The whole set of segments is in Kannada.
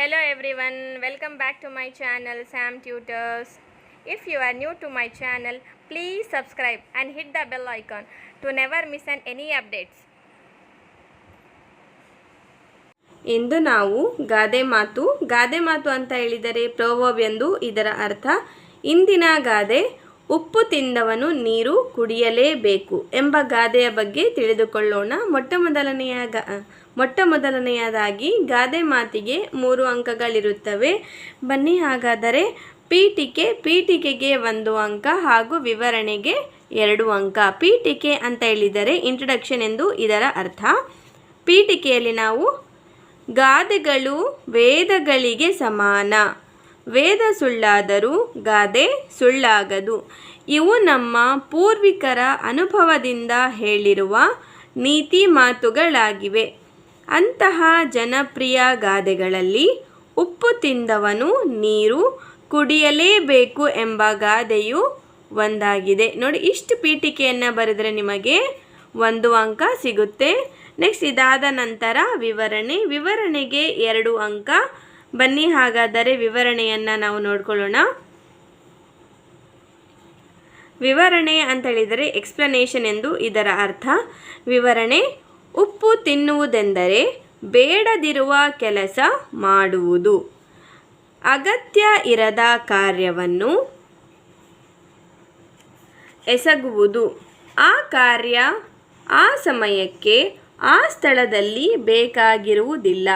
Hello everyone, welcome back to my channel Sam Tutors. If you are new to my channel, please subscribe and hit the bell icon to never miss an any updates. ಇಂದು ನಾವು ಗಾದೆ ಮಾತು ಗಾದೆ ಮಾತು ಅಂತ ಹೇಳಿದರೆ ಪ್ರೋವರ್ಬ್ ಎಂದು ಇದರ ಅರ್ಥ ಇಂದಿನ ಗಾದೆ ಉಪ್ಪು ತಿಂದವನು ನೀರು ಕುಡಿಯಲೇಬೇಕು ಎಂಬ ಗಾದೆಯ ಬಗ್ಗೆ ತಿಳಿದುಕೊಳ್ಳೋಣ ಮೊಟ್ಟ ಮೊದಲನೆಯ ಗಾ ಮೊಟ್ಟ ಮೊದಲನೆಯದಾಗಿ ಗಾದೆ ಮಾತಿಗೆ ಮೂರು ಅಂಕಗಳಿರುತ್ತವೆ. ಬನ್ನಿ ಹಾಗಾದರೆ ಪೀಠಿಕೆ, ಪೀಠಿಕೆಗೆ ಒಂದು ಅಂಕ ಹಾಗೂ ವಿವರಣೆಗೆ ಎರಡು ಅಂಕ. ಪೀಠಿಕೆ ಅಂತ ಹೇಳಿದರೆ ಇಂಟ್ರಡಕ್ಷನ್ ಎಂದು ಇದರ ಅರ್ಥ. ಪೀಠಿಕೆಯಲ್ಲಿ ನಾವು ಗಾದೆಗಳು ವೇದಗಳಿಗೆ ಸಮಾನ. ವೇದ ಸುಳ್ಳಾದರೂ ಗಾದೆ ಸುಳ್ಳಾಗದು. ಇವು ನಮ್ಮ ಪೂರ್ವಿಕರ ಅನುಭವದಿಂದ ಹೇಳಿರುವ ನೀತಿ ಮಾತುಗಳಾಗಿವೆ. ಅಂತಹ ಜನಪ್ರಿಯ ಗಾದೆಗಳಲ್ಲಿ ಉಪ್ಪು ತಿಂದವನು ನೀರು ಕುಡಿಯಲೇಬೇಕು ಎಂಬ ಗಾದೆಯು ಒಂದಾಗಿದೆ. ನೋಡಿ, ಇಷ್ಟು ಪೀಠಿಕೆಯನ್ನು ಬರೆದರೆ ನಿಮಗೆ ಒಂದು ಅಂಕ ಸಿಗುತ್ತೆ. ನೆಕ್ಸ್ಟ್ ಇದಾದ ನಂತರ ವಿವರಣೆ. ವಿವರಣೆಗೆ ಎರಡು ಅಂಕ. ಬನ್ನಿ, ಹಾಗಾದರೆ ವಿವರಣೆಯನ್ನು ನಾವು ನೋಡ್ಕೊಳ್ಳೋಣ. ವಿವರಣೆ ಅಂತ ಹೇಳಿದರೆ ಎಕ್ಸ್ಪ್ಲನೇಷನ್ ಎಂದು ಇದರ ಅರ್ಥ. ವಿವರಣೆ ಉಪ್ಪು ತಿನ್ನುವುದೆಂದರೆ ಬೇಡದಿರುವ ಕೆಲಸ ಮಾಡುವುದು. ಅಗತ್ಯ ಇರದ ಕಾರ್ಯವನ್ನು ಎಸಗುವುದು. ಆ ಕಾರ್ಯ ಆ ಸಮಯಕ್ಕೆ ಆ ಸ್ಥಳದಲ್ಲಿ ಬೇಕಾಗಿರುವುದಿಲ್ಲ.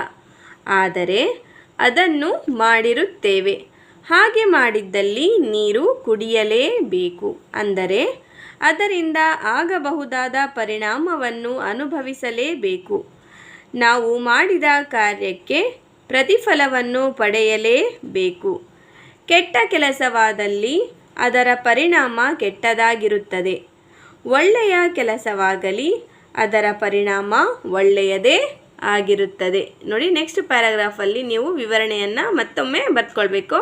ಆದರೆ ಅದನ್ನು ಮಾಡಿರುತ್ತೇವೆ. ಹಾಗೆ ಮಾಡಿದ್ದಲ್ಲಿ ನೀರು ಕುಡಿಯಲೇಬೇಕು. ಅಂದರೆ ಅದರಿಂದ ಆಗಬಹುದಾದ ಪರಿಣಾಮವನ್ನು ಅನುಭವಿಸಲೇಬೇಕು. ನಾವು ಮಾಡಿದ ಕಾರ್ಯಕ್ಕೆ ಪ್ರತಿಫಲವನ್ನು ಪಡೆಯಲೇಬೇಕು. ಕೆಟ್ಟ ಕೆಲಸವಾದಲ್ಲಿ ಅದರ ಪರಿಣಾಮ ಕೆಟ್ಟದಾಗಿರುತ್ತದೆ. ಒಳ್ಳೆಯ ಕೆಲಸವಾಗಲಿ ಅದರ ಪರಿಣಾಮ ಒಳ್ಳೆಯದೇ ಆಗಿರುತ್ತದೆ. ನೋಡಿ ನೆಕ್ಸ್ಟ್ ಪ್ಯಾರಾಗ್ರಾಫಲ್ಲಿ ನೀವು ವಿವರಣೆಯನ್ನು ಮತ್ತೊಮ್ಮೆ ಬರ್ಕೊಳ್ಬೇಕು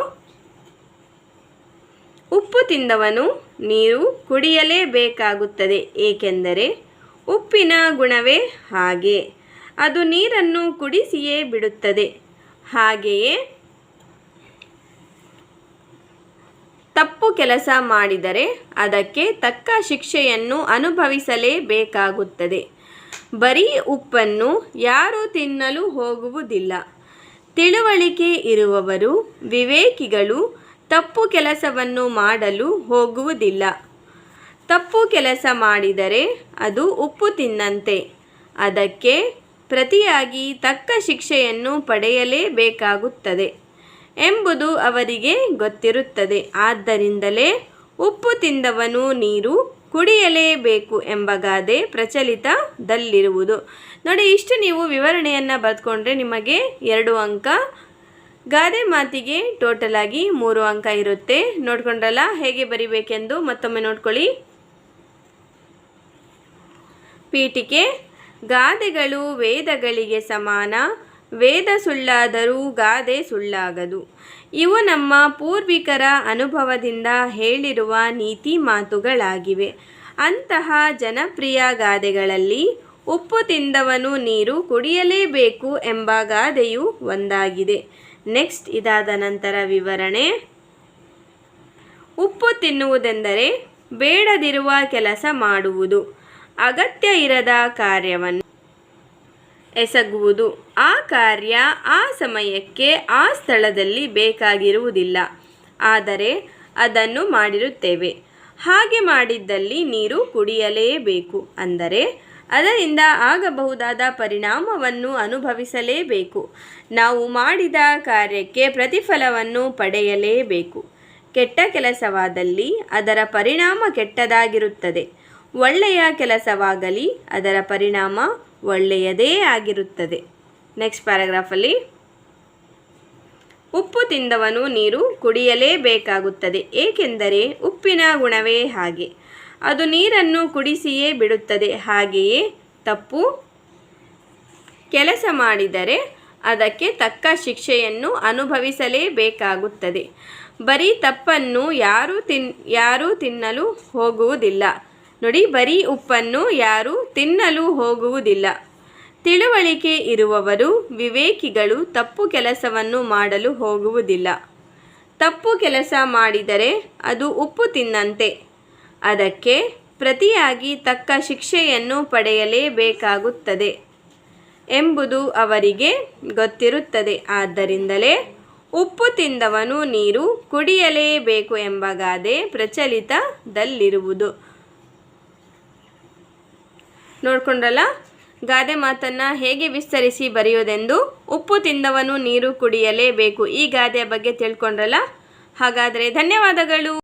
ಉಪ್ಪು ತಿಂದವನು ನೀರು ಕುಡಿಯಲೇಬೇಕಾಗುತ್ತದೆ. ಏಕೆಂದರೆ ಉಪ್ಪಿನ ಗುಣವೇ ಹಾಗೆ. ಅದು ನೀರನ್ನು ಕುಡಿಸಿಯೇ ಬಿಡುತ್ತದೆ. ಹಾಗೆಯೇ ತಪ್ಪು ಕೆಲಸ ಮಾಡಿದರೆ ಅದಕ್ಕೆ ತಕ್ಕ ಶಿಕ್ಷೆಯನ್ನು ಅನುಭವಿಸಲೇಬೇಕಾಗುತ್ತದೆ. ಬರೀ ಉಪ್ಪನ್ನು ಯಾರೂ ತಿನ್ನಲು ಹೋಗುವುದಿಲ್ಲ. ತಿಳುವಳಿಕೆ ಇರುವವರು, ವಿವೇಕಿಗಳು ತಪ್ಪು ಕೆಲಸವನ್ನು ಮಾಡಲು ಹೋಗುವುದಿಲ್ಲ. ತಪ್ಪು ಕೆಲಸ ಮಾಡಿದರೆ ಅದು ಉಪ್ಪು ತಿನ್ನಂತೆ. ಅದಕ್ಕೆ ಪ್ರತಿಯಾಗಿ ತಕ್ಕ ಶಿಕ್ಷೆಯನ್ನು ಪಡೆಯಲೇಬೇಕಾಗುತ್ತದೆ ಎಂಬುದು ಅವರಿಗೆ ಗೊತ್ತಿರುತ್ತದೆ. ಆದ್ದರಿಂದಲೇ ಉಪ್ಪು ತಿಂದವನು ನೀರು ಕುಡಿಯಲೇಬೇಕು ಎಂಬ ಗಾದೆ ಪ್ರಚಲಿತದಲ್ಲಿರುವುದು. ನೋಡಿ, ಇಷ್ಟು ನೀವು ವಿವರಣೆಯನ್ನು ಬರೆದುಕೊಂಡ್ರೆ ನಿಮಗೆ ಎರಡು ಅಂಕ, ಗಾದೆ ಮಾತಿಗೆ ಟೋಟಲ್ ಆಗಿ ಮೂರು ಅಂಕ ಇರುತ್ತೆ. ನೋಡ್ಕೊಂಡ್ರಲ್ಲ, ಹೇಗೆ ಬರಿಬೇಕೆಂದು ಮತ್ತೊಮ್ಮೆ ನೋಡ್ಕೊಳ್ಳಿ. ಪೀಠಿಕೆ, ಗಾದೆಗಳು ವೇದಗಳಿಗೆ ಸಮಾನ, ವೇದ ಸುಳ್ಳಾದರೂ ಗಾದೆ ಸುಳ್ಳಾಗದು. ಇವು ನಮ್ಮ ಪೂರ್ವಿಕರ ಅನುಭವದಿಂದ ಹೇಳಿರುವ ನೀತಿ ಮಾತುಗಳಾಗಿವೆ. ಅಂತಹ ಜನಪ್ರಿಯ ಗಾದೆಗಳಲ್ಲಿ ಉಪ್ಪು ತಿಂದವನು ನೀರು ಕುಡಿಯಲೇಬೇಕು ಎಂಬ ಗಾದೆಯು ಒಂದಾಗಿದೆ. ನೆಕ್ಸ್ಟ್ ಇದಾದ ನಂತರ ವಿವರಣೆ. ಉಪ್ಪು ತಿನ್ನುವುದೆಂದರೆ ಬೇಡದಿರುವ ಕೆಲಸ ಮಾಡುವುದು. ಅಗತ್ಯ ಇರದ ಕಾರ್ಯವನ್ನು ಎಸಗುವುದು. ಆ ಕಾರ್ಯ ಆ ಸಮಯಕ್ಕೆ ಆ ಸ್ಥಳದಲ್ಲಿ ಬೇಕಾಗಿರುವುದಿಲ್ಲ. ಆದರೆ ಅದನ್ನು ಮಾಡಿರುತ್ತೇವೆ. ಹಾಗೆ ಮಾಡಿದ್ದಲ್ಲಿ ನೀರು ಕುಡಿಯಲೇಬೇಕು. ಅಂದರೆ ಅದರಿಂದ ಆಗಬಹುದಾದ ಪರಿಣಾಮವನ್ನು ಅನುಭವಿಸಲೇಬೇಕು. ನಾವು ಮಾಡಿದ ಕಾರ್ಯಕ್ಕೆ ಪ್ರತಿಫಲವನ್ನು ಪಡೆಯಲೇಬೇಕು. ಕೆಟ್ಟ ಕೆಲಸವಾದಲ್ಲಿ ಅದರ ಪರಿಣಾಮ ಕೆಟ್ಟದಾಗಿರುತ್ತದೆ. ಒಳ್ಳೆಯ ಕೆಲಸವಾಗಲಿ, ಅದರ ಪರಿಣಾಮ ಒಳ್ಳೆಯದೇ ಆಗಿರುತ್ತದೆ. ನೆಕ್ಸ್ಟ್ ಪ್ಯಾರಾಗ್ರಾಫಲ್ಲಿ ಉಪ್ಪು ತಿಂದವನು ನೀರು ಕುಡಿಯಲೇಬೇಕಾಗುತ್ತದೆ, ಏಕೆಂದರೆ ಉಪ್ಪಿನ ಗುಣವೇ ಹಾಗೆ. ಅದು ನೀರನ್ನು ಕುಡಿಸಿಯೇ ಬಿಡುತ್ತದೆ, ಹಾಗೆಯೇ ತಪ್ಪು ಕೆಲಸ ಮಾಡಿದರೆ ಅದಕ್ಕೆ ತಕ್ಕ ಶಿಕ್ಷೆಯನ್ನು ಅನುಭವಿಸಲೇಬೇಕಾಗುತ್ತದೆ. ಬರೀ ತಪ್ಪನ್ನು ಯಾರೂ ತಿನ್, ಯಾರೂ ತಿನ್ನಲು ಹೋಗುವುದಿಲ್ಲ. ನೋಡಿ, ಬರೀ ಉಪ್ಪನ್ನು ಯಾರೂ ತಿನ್ನಲು ಹೋಗುವುದಿಲ್ಲ. ತಿಳುವಳಿಕೆ ಇರುವವರು ವಿವೇಕಿಗಳು ತಪ್ಪು ಕೆಲಸವನ್ನು ಮಾಡಲು ಹೋಗುವುದಿಲ್ಲ. ತಪ್ಪು ಕೆಲಸ ಮಾಡಿದರೆ ಅದು ಉಪ್ಪು ತಿನ್ನಂತೆ. ಅದಕ್ಕೆ ಪ್ರತಿಯಾಗಿ ತಕ್ಕ ಶಿಕ್ಷೆಯನ್ನು ಪಡೆಯಲೇಬೇಕಾಗುತ್ತದೆ ಎಂಬುದು ಅವರಿಗೆ ಗೊತ್ತಿರುತ್ತದೆ. ಆದ್ದರಿಂದಲೇ ಉಪ್ಪು ತಿಂದವನು ನೀರು ಕುಡಿಯಲೇಬೇಕು ಎಂಬ ಗಾದೆ ಪ್ರಚಲಿತದಲ್ಲಿರುವುದು. ನೋಡ್ಕೊಂಡ್ರಲ್ಲ? ಗಾದೆ ಮಾತನ್ನು ಹೇಗೆ ವಿಸ್ತರಿಸಿ ಬರೆಯೋದೆಂದು ಉಪ್ಪು ತಿಂದವನು ನೀರು ಕುಡಿಯಲೇಬೇಕು. ಈ ಗಾದೆಯ ಬಗ್ಗೆ ತಿಳ್ಕೊಂಡ್ರಲ್ಲ? ಹಾಗಾದರೆ ಧನ್ಯವಾದಗಳು.